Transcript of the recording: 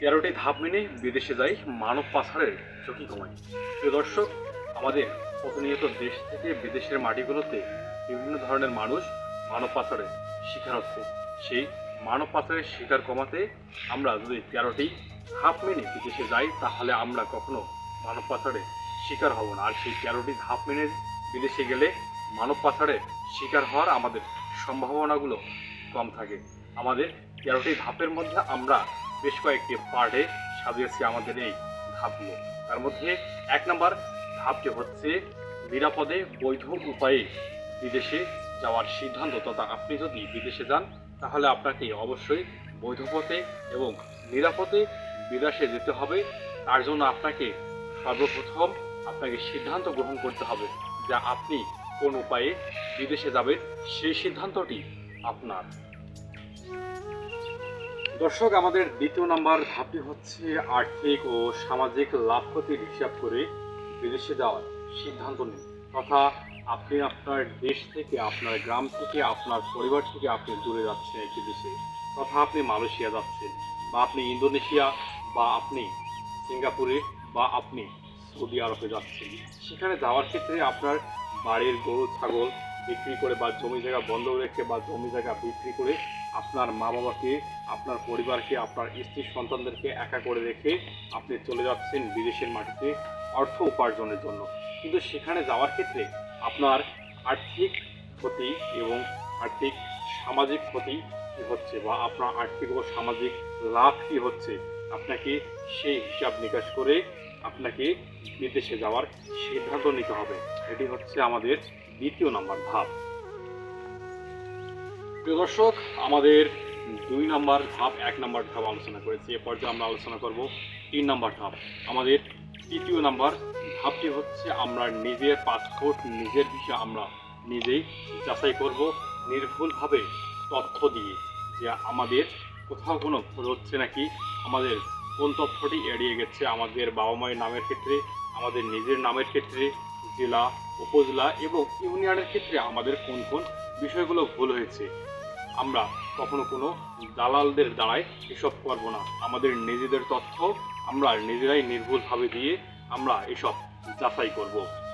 তেরোটি ধাপ মেনে বিদেশে যাই মানব পাচারের ঝুঁকি কমায় প্রিয় দর্শক, আমাদের প্রতিনিয়ত দেশ থেকে বিদেশের মাটিগুলোতে বিভিন্ন ধরনের মানুষ মানব পাচারের শিকার হচ্ছে। সেই মানব পাচারের শিকার কমাতে আমরা যদি তেরোটি ধাপ মেনে বিদেশে যাই, তাহলে আমরা কখনো মানব পাচারের শিকার হব না। আর সেই তেরোটি ধাপ মেনে বিদেশে গেলে মানব পাচারের শিকার হওয়ার আমাদের সম্ভাবনাগুলো কম থাকে। আমাদের তেরোটি ধাপের মধ্যে আমরা বেশ কয়েকটি পার্টে সাজিয়েছি আমাদের এই ধাপগুলো। তার মধ্যে এক নম্বর ধাপটি হচ্ছে নিরাপদে বৈধ উপায়ে বিদেশে যাওয়ার সিদ্ধান্ত। তথা আপনি যদি বিদেশে যান, তাহলে আপনাকে অবশ্যই বৈধ পথে এবং নিরাপদে বিদেশে যেতে হবে। তার জন্য আপনাকে সর্বপ্রথম আপনাকে সিদ্ধান্ত গ্রহণ করতে হবে যে আপনি কোন উপায়ে বিদেশে যাবেন। সেই সিদ্ধান্তটি আপনার। দর্শক, আমাদের দ্বিতীয় নাম্বার ধাপটি হচ্ছে আর্থিক ও সামাজিক লাভ ক্ষতির হিসাব করে বিদেশে যাওয়ার সিদ্ধান্ত নিন। তথা আপনি আপনার দেশ থেকে, আপনার গ্রাম থেকে, আপনার পরিবার থেকে আপনি দূরে যাচ্ছেন একটি দেশে। তথা আপনি মালয়েশিয়া যাচ্ছেন বা আপনি ইন্দোনেশিয়া বা আপনি সিঙ্গাপুরে বা আপনি সৌদি আরবে যাচ্ছেন। সেখানে যাওয়ার ক্ষেত্রে আপনার বাড়ির গরু, ছাগল বিক্রি করে বা জমি জায়গা বন্ধ রেখে বা জমি জায়গা বিক্রি করে আপনার মা বাবাকে আপনার পরিবারকে, আপনার স্ত্রী সন্তানদেরকে একা করে রেখে আপনি চলে যাচ্ছেন বিদেশের মাটিতে অর্থ উপার্জনের জন্য। কিন্তু সেখানে যাওয়ার ক্ষেত্রে আপনার আর্থিক ক্ষতি এবং আর্থিক সামাজিক ক্ষতি কী হচ্ছে বা আপনার আর্থিক ও সামাজিক লাভ কী হচ্ছে, আপনাকে সেই হিসাব নিকাশ করে আপনাকে বিদেশে যাওয়ার সিদ্ধান্ত নিতে হবে। এটি হচ্ছে আমাদের দ্বিতীয় নাম্বার ধাপ। প্রিয় দর্শক, আমাদের দুই নাম্বার ধাপ, এক নম্বর ধাপ আলোচনা করেছি। এ পর্যায়ে আমরা আলোচনা করব তিন নাম্বার ধাপ। আমাদের তৃতীয় নাম্বার ধাপটি হচ্ছে আমরা নিজের পাসপোর্ট, নিজের ভিসা আমরা নিজেই যাচাই করব নির্ভুলভাবে তথ্য দিয়ে, যে আমাদের কোথাও কোনো ভুল হচ্ছে নাকি, আমাদের কোন তথ্যটি এড়িয়ে গেছে, আমাদের বাবা মায়ের নামের ক্ষেত্রে, আমাদের নিজের নামের ক্ষেত্রে, জেলা, উপজেলা এবং ইউনিয়নের ক্ষেত্রে আমাদের কোন কোন বিষয়গুলো ভুল হয়েছে। আমরা কখনো কোনো দালালদের দ্বারায় এসব করব না। আমাদের নিজেদের তথ্য আমরা নিজেরাই নির্ভুলভাবে দিয়ে আমরা এসব যাচাই করব।